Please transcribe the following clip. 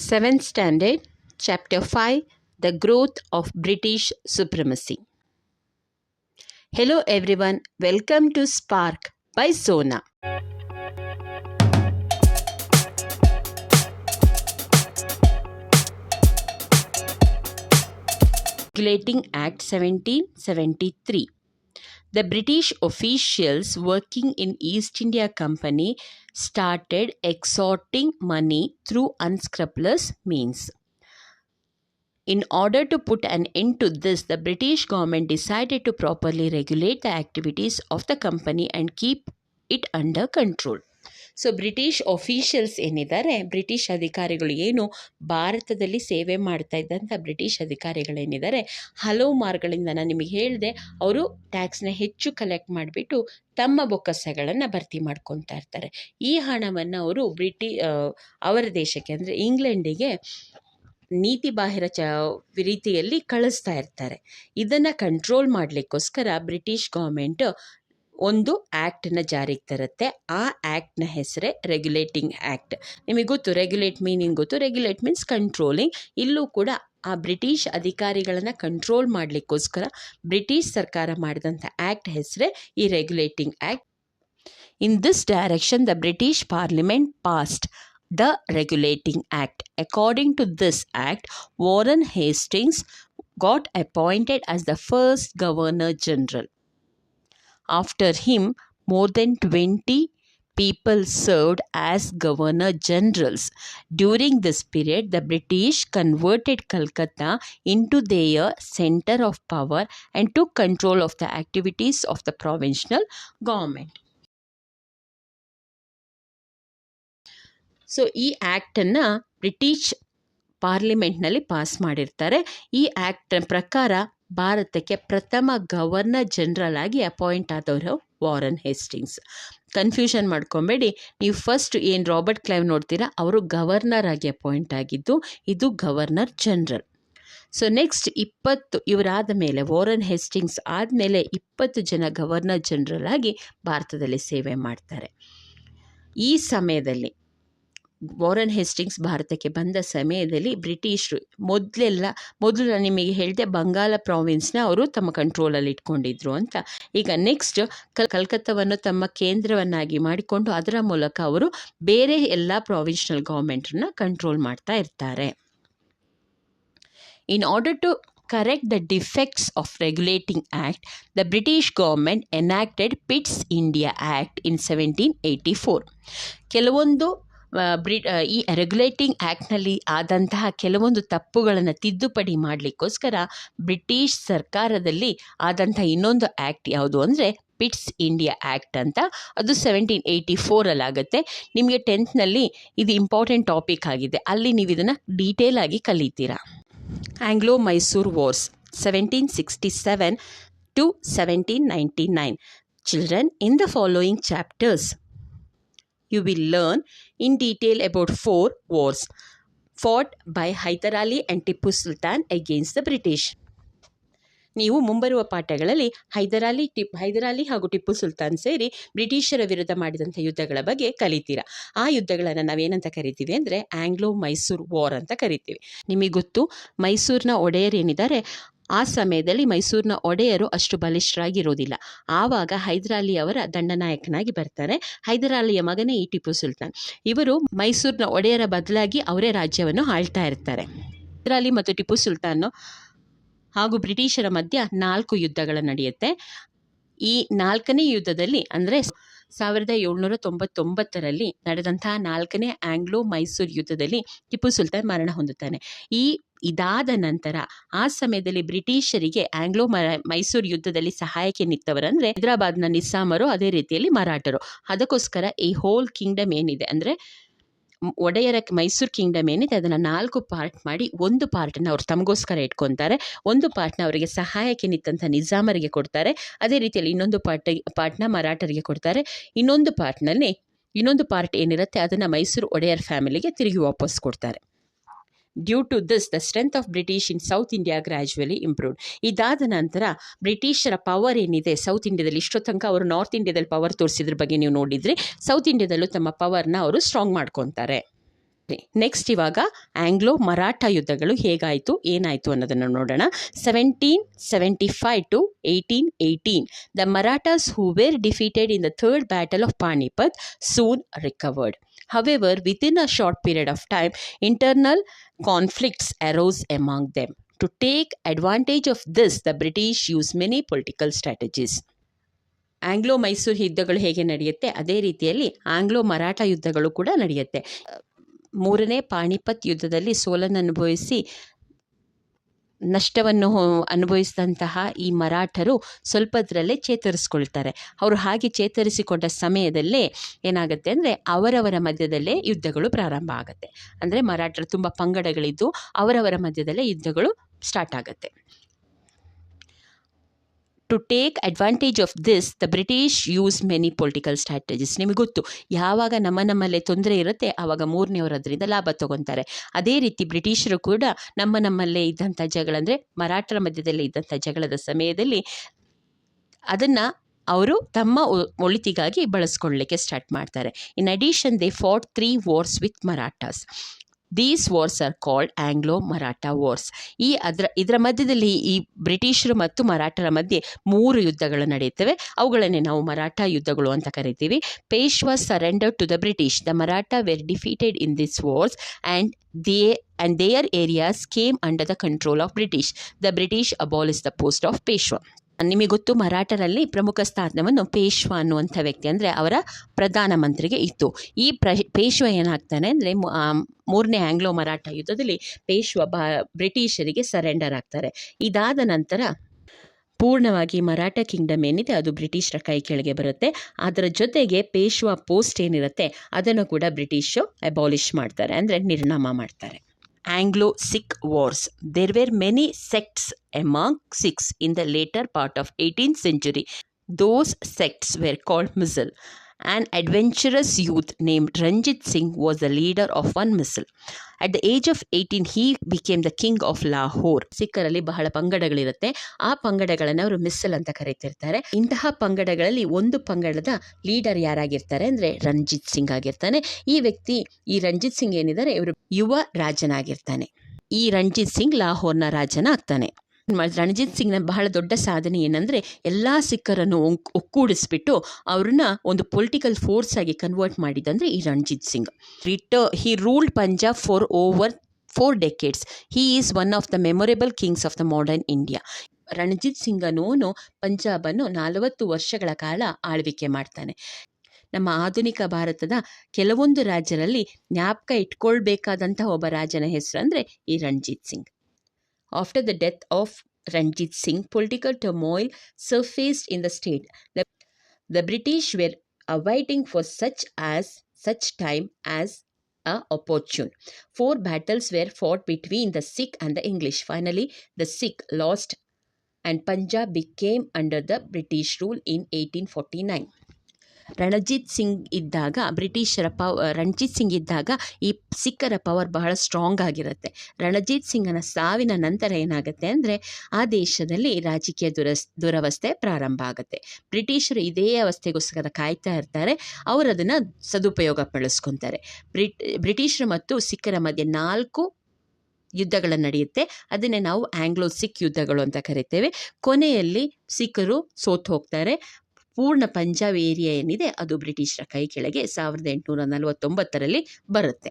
Seventh Standard, Chapter 5 The Growth of British Supremacy. Hello everyone, welcome to Spark by Sona. Regulating Act 1773. The British officials working in East India Company started extorting money through unscrupulous means. In order to put an end to this, the British government decided to properly regulate the activities of the company and keep it under control. So British officials ಏನಿದ್ದಾರೆ? British ಅಧಿಕಾರಿಗಳು ಏನು ಭಾರತದಲ್ಲಿ ಸೇವೆ ಮಾಡ್ತಾ ಇದ್ದಂಥ British ಅಧಿಕಾರಿಗಳೇನಿದ್ದಾರೆ ಹಲವು ಮಾರ್ಗಗಳಿಂದ ನಾನು ನಿಮಗೆ ಹೇಳಿದೆ, ಅವರು ಟ್ಯಾಕ್ಸ್ನ ಹೆಚ್ಚು ಕಲೆಕ್ಟ್ ಮಾಡಿಬಿಟ್ಟು ತಮ್ಮ ಬೊಕ್ಕಸಗಳನ್ನು ಭರ್ತಿ ಮಾಡ್ಕೊತಾ ಇರ್ತಾರೆ. ಈ ಹಣವನ್ನು ಅವರು ಬ್ರಿಟಿ ಅವರ ದೇಶಕ್ಕೆ ಅಂದರೆ ಇಂಗ್ಲೆಂಡಿಗೆ ನೀತಿ ಬಾಹಿರ ಚ, ರೀತಿಯಲ್ಲಿ ಕಳಿಸ್ತಾ ಇರ್ತಾರೆ. ಇದನ್ನು ಕಂಟ್ರೋಲ್ ಮಾಡಲಿಕ್ಕೋಸ್ಕರ ಬ್ರಿಟಿಷ್ ಗೌರ್ಮೆಂಟ್ ಒಂದು ಆ್ಯಕ್ಟನ್ನ ಜಾರಿಗೆ ತರುತ್ತೆ. ಆ ಆ್ಯಕ್ಟ್ನ ಹೆಸರೇ ರೆಗ್ಯುಲೇಟಿಂಗ್ ಆ್ಯಕ್ಟ್ ನಿಮಗೆ ಗೊತ್ತು, ರೆಗ್ಯುಲೇಟ್ ಮೀನಿಂಗ್ ಗೊತ್ತು. Regulate means controlling. ಇಲ್ಲೂ ಕೂಡ ಆ ಬ್ರಿಟಿಷ್ ಅಧಿಕಾರಿಗಳನ್ನು ಕಂಟ್ರೋಲ್ ಮಾಡಲಿಕ್ಕೋಸ್ಕರ ಬ್ರಿಟಿಷ್ ಸರ್ಕಾರ ಮಾಡಿದಂಥ ಆ್ಯಕ್ಟ್ ಹೆಸರೇ ಈ regulating act in this direction the British parliament passed the regulating act according to this act Warren Hastings got appointed as the first governor general. After him, more than 20 people served as Governor Generals. During this period, the British converted Calcutta into their center of power and took control of the activities of the provincial government. So ಈ ಆ್ಯಕ್ಟನ್ನು British ಪಾರ್ಲಿಮೆಂಟ್ನಲ್ಲಿ pass ಮಾಡಿರ್ತಾರೆ ಈ act ಪ್ರಕಾರ ಭಾರತಕ್ಕೆ ಪ್ರಥಮ governor general ಆಗಿ appoint ಆದವರು Warren Hastings. Confusion ಮಾಡ್ಕೊಬೇಡಿ, ನೀವು ಫಸ್ಟ್ ಏನು ರಾಬರ್ಟ್ ಕ್ಲೈವ್ ನೋಡ್ತೀರಾ, ಅವರು ಗವರ್ನರ್ ಆಗಿ ಅಪಾಯಿಂಟ್ ಆಗಿದ್ದು, ಇದು ಗವರ್ನರ್ ಜನರಲ್. ಸೊ ನೆಕ್ಸ್ಟ್ ಇಪ್ಪತ್ತು, ಇವರಾದ ಮೇಲೆ, ವಾರನ್ ಹೇಸ್ಟಿಂಗ್ಸ್ ಆದಮೇಲೆ ಇಪ್ಪತ್ತು ಜನ ಗವರ್ನರ್ ಜನರಲ್ ಆಗಿ ಭಾರತದಲ್ಲಿ ಸೇವೆ ಮಾಡ್ತಾರೆ. ಈ ಸಮಯದಲ್ಲಿ ವಾರನ್ ಹೆಸ್ಟಿಂಗ್ಸ್ ಭಾರತಕ್ಕೆ ಬಂದ ಸಮಯದಲ್ಲಿ ಬ್ರಿಟಿಷರು ಮೊದಲೆಲ್ಲ ಮೊದಲು ನಾನು ನಿಮಗೆ ಹೇಳಿದೆ ಬಂಗಾಳ ಪ್ರಾವಿನ್ಸ್ನ ಅವರು ತಮ್ಮ ಕಂಟ್ರೋಲಲ್ಲಿ ಇಟ್ಕೊಂಡಿದ್ರು ಅಂತ ಈಗ ನೆಕ್ಸ್ಟ್ ಕಲ್ ಕಲ್ಕತ್ತಾವನ್ನು ತಮ್ಮ ಕೇಂದ್ರವನ್ನಾಗಿ ಮಾಡಿಕೊಂಡು ಅದರ ಮೂಲಕ ಅವರು ಬೇರೆ ಎಲ್ಲ ಪ್ರಾವಿನ್ಷನಲ್ ಗೌರ್ಮೆಂಟನ್ನು ಕಂಟ್ರೋಲ್ ಮಾಡ್ತಾ ಇರ್ತಾರೆ in order to correct the defects of regulating act, the British government enacted Pitt's India Act in 1784. ಕೆಲವೊಂದು ಬ್ರಿ ಈ ರೆಗ್ಯುಲೇಟಿಂಗ್ ಆ್ಯಕ್ಟ್ನಲ್ಲಿ ಆದಂತಹ ಕೆಲವೊಂದು ತಪ್ಪುಗಳನ್ನು ತಿದ್ದುಪಡಿ ಮಾಡಲಿಕ್ಕೋಸ್ಕರ ಬ್ರಿಟಿಷ್ ಸರ್ಕಾರದಲ್ಲಿ ಆದಂಥ ಇನ್ನೊಂದು ಆ್ಯಕ್ಟ್ ಯಾವುದು ಅಂದರೆ ಪಿಟ್ಸ್ ಇಂಡಿಯಾ ಆ್ಯಕ್ಟ್ ಅಂತ. ಅದು ಸೆವೆಂಟೀನ್ ಏಯ್ಟಿ ಫೋರಲ್ಲಿ ಆಗುತ್ತೆ ನಿಮಗೆ ಟೆಂತ್ನಲ್ಲಿ ಇದು ಇಂಪಾರ್ಟೆಂಟ್ ಟಾಪಿಕ್ ಆಗಿದೆ. ಅಲ್ಲಿ ನೀವು ಇದನ್ನು ಡೀಟೇಲ್ ಆಗಿ ಕಲಿತೀರಾ. Anglo Mysore wars seventeen sixty seven to seventeen ninety nine children in the following chapters you will learn in detail about four wars fought by Hyder Ali and Tipu Sultan against the British. ನೀವು ಮುಂಬರುವ ಪಾಠಗಳಲ್ಲಿ Hyder Ali tip Hyder Ali ಹಾಗೂ ಟಿಪ್ಪು ಸುಲ್ತಾನ್ ಸೇರಿ ಬ್ರಿಟಿಷರ ವಿರುದ್ಧ ಮಾಡಿದಂಥ ಯುದ್ಧಗಳ ಬಗ್ಗೆ ಕಲಿತೀರಾ? ಆ ಯುದ್ಧಗಳನ್ನು ನಾವೇನಂತ ಕರಿತೀವಿ ಅಂದರೆ ಆಂಗ್ಲೋ ಮೈಸೂರು ವಾರ್ ಅಂತ ಕರಿತೀವಿ. ನಿಮಗೆ ಗೊತ್ತು, ಮೈಸೂರಿನ ಒಡೆಯರ್ ಏನಿದ್ದಾರೆ? ಆ ಸಮಯದಲ್ಲಿ ಮೈಸೂರಿನ ಒಡೆಯರು ಅಷ್ಟು ಬಲಿಷ್ಠರಾಗಿರೋದಿಲ್ಲ. ಆವಾಗ ಹೈದರಾಲಿ ಅವರ ದಂಡನಾಯಕನಾಗಿ ಬರ್ತಾರೆ. ಹೈದರಾಲಿಯ ಮಗನೇ ಈ ಟಿಪ್ಪು ಸುಲ್ತಾನ್. ಇವರು ಮೈಸೂರಿನ ಒಡೆಯರ ಬದಲಾಗಿ ಅವರೇ ರಾಜ್ಯವನ್ನು ಆಳ್ತಾ ಇರ್ತಾರೆ. ಹೈದರಾಲಿ ಮತ್ತು ಟಿಪ್ಪು ಸುಲ್ತಾನ್ ಹಾಗೂ ಬ್ರಿಟಿಷರ ಮಧ್ಯ ನಾಲ್ಕು ಯುದ್ಧಗಳು ನಡೆಯುತ್ತೆ. ಈ ನಾಲ್ಕನೇ ಯುದ್ಧದಲ್ಲಿ ಅಂದರೆ ಸಾವಿರದ ಏಳ್ನೂರ ತೊಂಬತ್ತೊಂಬತ್ತರಲ್ಲಿ ನಡೆದಂತಹ ನಾಲ್ಕನೇ ಆಂಗ್ಲೋ ಮೈಸೂರು ಯುದ್ಧದಲ್ಲಿ ಟಿಪ್ಪು ಸುಲ್ತಾನ್ ಮರಣ ಹೊಂದುತ್ತಾನೆ. ಈ ಇದಾದ ನಂತರ ಆ ಸಮಯದಲ್ಲಿ ಬ್ರಿಟಿಷರಿಗೆ ಆಂಗ್ಲೋ ಮೈಸೂರು ಯುದ್ಧದಲ್ಲಿ ಸಹಾಯಕ್ಕೆ ನಿಂತವರಂದ್ರೆ ಹೈದರಾಬಾದ್ನ ನಿಸ್ಸಾಮರು ಅದೇ ರೀತಿಯಲ್ಲಿ ಮರಾಠರು. ಅದಕ್ಕೋಸ್ಕರ ಈ ಹೋಲ್ ಕಿಂಗ್ಡಮ್ ಏನಿದೆ ಅಂದರೆ ಒಡೆಯರ ಮೈಸೂರು ಕಿಂಗ್ಡಮ್ ಏನಿದೆ, ಅದನ್ನು ನಾಲ್ಕು ಪಾರ್ಟ್ ಮಾಡಿ ಒಂದು ಪಾರ್ಟನ್ನು ಅವ್ರು ತಮಗೋಸ್ಕರ ಇಟ್ಕೊತಾರೆ. ಒಂದು ಪಾರ್ಟ್ನ ಅವರಿಗೆ ಸಹಾಯಕ್ಕೆ ನಿಂತಂಥ ನಿಜಾಮರಿಗೆ ಕೊಡ್ತಾರೆ. ಅದೇ ರೀತಿಯಲ್ಲಿ ಇನ್ನೊಂದು ಪಾರ್ಟ್ ಪಾರ್ಟ್ನ ಮರಾಠರಿಗೆ ಕೊಡ್ತಾರೆ. ಇನ್ನೊಂದು ಪಾರ್ಟ್ನಲ್ಲಿ ಇನ್ನೊಂದು ಪಾರ್ಟ್ ಏನಿರುತ್ತೆ, ಅದನ್ನು ಮೈಸೂರು ಒಡೆಯರ್ ಫ್ಯಾಮಿಲಿಗೆ ತಿರುಗಿ ವಾಪಸ್ ಕೊಡ್ತಾರೆ. Due to this the strength of British in south India gradually improved ಇದಾದ ನಂತರ ಬ್ರಿಟಿಷರ ಪವರ್ ಏನಿದೆ? ಸೌತ್ ಇಂಡಿಯಾದಲ್ಲಿ ಇಷ್ಟೋ ತನಕ ಅವರು ನಾರ್ತ್ ಇಂಡಿಯಾದಲ್ಲಿ ಪವರ್ ತೋರಿಸಿದ್ರ ಬಗ್ಗೆ ನೀವು ನೋಡಿದರೆ. ಸೌತ್ ಇಂಡಿಯಾದಲ್ಲೂ ತಮ್ಮ ಪವರ್ನ ಅವರು ಸ್ಟ್ರಾಂಗ್ ಮಾಡ್ಕೊತಾರೆ. ನೆಕ್ಸ್ಟ್ ಇವಾಗ ಆಂಗ್ಲೋ ಮರಾಠ ಯುದ್ಧಗಳು ಹೇಗಾಯಿತು? ಏನಾಯಿತು ಅನ್ನೋದನ್ನು ನೋಡೋಣ. Seventeen seventy five to eighteen eighteen the Marathas who were defeated in the third battle of Panipat soon recovered However, within a short period of time, internal conflicts arose among them. To take advantage of this, the British used many political strategies. Anglo Mysore ಯುದ್ಧಗಳು ಹೇಗೆ ನಡೆಯುತ್ತೆ ಅದೇ ರೀತಿಯಲ್ಲಿ Anglo Maratha ಯುದ್ಧಗಳು ಕೂಡ ನಡೆಯುತ್ತೆ ಮೂರನೇ ಪಾಣಿಪತ್ ಯುದ್ಧದಲ್ಲಿ ಸೋಲನ್ನು ಅನುಭವಿಸಿ ನಷ್ಟವನ್ನು ಅನುಭವಿಸಿದಂತಹ ಈ ಮರಾಠರು ಸ್ವಲ್ಪದರಲ್ಲೇ ಚೇತರಿಸ್ಕೊಳ್ತಾರೆ. ಅವರು ಹಾಗೆ ಚೇತರಿಸಿಕೊಂಡ ಸಮಯದಲ್ಲೇ ಏನಾಗುತ್ತೆ ಅಂದರೆ ಅವರವರ ಮಧ್ಯದಲ್ಲೇ ಯುದ್ಧಗಳು ಪ್ರಾರಂಭ ಆಗುತ್ತೆ. ಅಂದರೆ ಮರಾಠರು ತುಂಬ ಪಂಗಡಗಳಿದ್ದು ಅವರವರ ಮಧ್ಯದಲ್ಲೇ ಯುದ್ಧಗಳು ಸ್ಟಾರ್ಟ್ ಆಗುತ್ತೆ. To take advantage of this the British use many political strategies ನಿಮಗೆ ಗೊತ್ತು, ಯಾವಾಗ ನಮ್ಮ ನಮ್ಮಲ್ಲೇ ತೊಂದರೆ ಇರುತ್ತೆ ಆವಾಗ ಮೂರನೇವರು ಅದರಿಂದ ಲಾಭ ತಗೊತಾರೆ. ಅದೇ ರೀತಿ ಬ್ರಿಟಿಷರು ಕೂಡ ನಮ್ಮ ನಮ್ಮಲ್ಲೇ ಇದ್ದಂಥ ಜಗಳ, ಅಂದರೆ ಮರಾಠರ ಮಧ್ಯದಲ್ಲಿ ಇದ್ದಂಥ ಜಗಳದ ಸಮಯದಲ್ಲಿ ಅದನ್ನು ಅವರು ತಮ್ಮ ಒಳಿತಿಗಾಗಿ ಬಳಸ್ಕೊಳ್ಳಿಕ್ಕೆ ಸ್ಟಾರ್ಟ್ ಮಾಡ್ತಾರೆ. In addition they fought three wars with Marathas these wars are called Anglo Maratha wars ಈ ಅದರ, ಇದರ ಮಧ್ಯದಲ್ಲಿ ಈ ಬ್ರಿಟಿಷರು ಮತ್ತು ಮರಾಠರ ಮಧ್ಯೆ ಮೂರು ಯುದ್ಧಗಳು ನಡೆಯುತ್ತವೆ. ಅವುಗಳನ್ನೇ ನಾವು ಮರಾಠ ಯುದ್ಧಗಳು ಅಂತ ಕರಿತೀವಿ. Peshwa surrender to the British the Maratha were defeated in this wars and they and their areas came under the control of British the British abolish the post of Peshwa ನಿಮಗೆ ಗೊತ್ತು ಮರಾಠರಲ್ಲಿ ಪ್ರಮುಖ ಸ್ಥಾನವನ್ನು ಪೇಶ್ವಾ ಅನ್ನುವಂಥ ವ್ಯಕ್ತಿ, ಅಂದರೆ ಅವರ ಪ್ರಧಾನ ಮಂತ್ರಿಗೆ ಇತ್ತು. ಈ ಪ್ರ, ಪೇಶ್ವ ಏನಾಗ್ತಾನೆ ಅಂದರೆ ಮೂರನೇ ಆಂಗ್ಲೋ ಮರಾಠ ಯುದ್ಧದಲ್ಲಿ ಪೇಶ್ವ ಬ, ಬ್ರಿಟಿಷರಿಗೆ ಸರೆಂಡರ್ ಆಗ್ತಾರೆ. ಇದಾದ ನಂತರ ಪೂರ್ಣವಾಗಿ ಮರಾಠ ಕಿಂಗ್ಡಮ್ ಏನಿದೆ ಅದು ಬ್ರಿಟಿಷರ ಕೈ ಕೆಳಗೆ ಬರುತ್ತೆ. ಅದರ ಜೊತೆಗೆ ಪೇಶ್ವಾ ಪೋಸ್ಟ್ ಏನಿರುತ್ತೆ ಅದನ್ನು ಕೂಡ ಬ್ರಿಟಿಷು ಅಬಾಲಿಷ್ ಮಾಡ್ತಾರೆ, ಅಂದರೆ ನಿರ್ನಾಮ ಮಾಡ್ತಾರೆ. Anglo Sikh wars. There were many sects among Sikhs in the later part of 18th century. Those sects were called Mizal. An adventurous youth named Ranjit Singh was the leader of one missile. At the age of eighteen he became the king of Lahore ಸಿಖ್ಖರಲ್ಲಿ ಬಹಳ ಪಂಗಡಗಳಿರುತ್ತೆ. ಆ ಪಂಗಡಗಳನ್ನು ಅವರು ಮಿಸ್ಸಲ್ ಅಂತ ಕರೀತಿರ್ತಾರೆ. ಇಂತಹ ಪಂಗಡಗಳಲ್ಲಿ ಒಂದು ಪಂಗಡದ leader ಯಾರಾಗಿರ್ತಾರೆ ಅಂದರೆ ರಂಜಿತ್ ಸಿಂಗ್ ಆಗಿರ್ತಾನೆ. ಈ ವ್ಯಕ್ತಿ, ಈ ರಂಜಿತ್ ಸಿಂಗ್ ಏನಿದ್ದಾರೆ, ಇವರು ಯುವ ರಾಜನಾಗಿರ್ತಾನೆ. ಈ ರಂಜಿತ್ ಸಿಂಗ್ ಲಾಹೋರ್ನ ರಾಜನ ಆಗ್ತಾನೆ ರಣಜಿತ್ ಸಿಂಗ್ನ ಬಹಳ ದೊಡ್ಡ ಸಾಧನೆ ಏನಂದರೆ ಎಲ್ಲ ಸಿಖ್ಖರನ್ನು ಒಕ್- ಒಕ್ಕೂಡಿಸ್ಬಿಟ್ಟು ಅವ್ರನ್ನ ಒಂದು ಪೊಲಿಟಿಕಲ್ ಫೋರ್ಸ್ ಆಗಿ ಕನ್ವರ್ಟ್ ಮಾಡಿದಂದರೆ ಈ Ranjit Singh. ರಿಟ he ruled Punjab for over four decades he is one of the memorable kings of the modern India Ranjit ಅನ್ನೋನು ಪಂಜಾಬನ್ನು ನಲವತ್ತು ವರ್ಷಗಳ ಕಾಲ ಆಳ್ವಿಕೆ ಮಾಡ್ತಾನೆ. ನಮ್ಮ ಆಧುನಿಕ ಭಾರತದ ಕೆಲವೊಂದು ರಾಜ್ಯರಲ್ಲಿ ಜ್ಞಾಪಕ ಇಟ್ಕೊಳ್ಬೇಕಾದಂತಹ ಒಬ್ಬ ರಾಜನ ಹೆಸರು ಅಂದರೆ ಈ Ranjit Singh. After the death of Ranjit Singh, political turmoil surfaced in the state. The, the British were awaiting for such as such time as a opportune. Four battles were fought between the Sikh and the English. Finally, the Sikh lost and Punjab became under the British rule in 1849. Ranjit Singh ಇದ್ದಾಗ, ಬ್ರಿಟಿಷರ ಪವ, ರಣಜಿತ್ ಸಿಂಗ್ ಇದ್ದಾಗ ಈ ಸಿಖ್ಖರ power ಬಹಳ strong ಆಗಿರುತ್ತೆ. ರಣಜಿತ್ ಸಿಂಗನ ಸಾವಿನ ನಂತರ ಏನಾಗುತ್ತೆ ಅಂದರೆ, ಆ ದೇಶದಲ್ಲಿ ರಾಜಕೀಯ ದುರಸ್, ದುರವಸ್ಥೆ ಪ್ರಾರಂಭ ಆಗುತ್ತೆ. ಬ್ರಿಟಿಷರು ಇದೇ ಅವಸ್ಥೆಗೋಸ್ಕರ ಕಾಯ್ತಾ ಇರ್ತಾರೆ ಅವರು ಅದನ್ನು ಸದುಪಯೋಗ ಪಡಿಸ್ಕೊತಾರೆ. ಬ್ರಿಟ್, ಬ್ರಿಟಿಷರು ಮತ್ತು ಸಿಖ್ಖರ ಮಧ್ಯೆ ನಾಲ್ಕು ಯುದ್ಧಗಳು ನಡೆಯುತ್ತೆ. ಅದನ್ನೇ ನಾವು ಆಂಗ್ಲೋ ಸಿಖ್ ಯುದ್ಧಗಳು ಅಂತ ಕರಿತೇವೆ. ಕೊನೆಯಲ್ಲಿ ಸಿಖ್ಖರು ಸೋತು ಹೋಗ್ತಾರೆ. ಪೂರ್ಣ ಪಂಜಾಬ್ ಏರಿಯಾ ಏನಿದೆ ಅದು ಬ್ರಿಟಿಷರ ಕೈ ಕೆಳಗೆ ಸಾವಿರದ ಎಂಟುನೂರ ನಲವತ್ತೊಂಬತ್ತರಲ್ಲಿ ಬರುತ್ತೆ.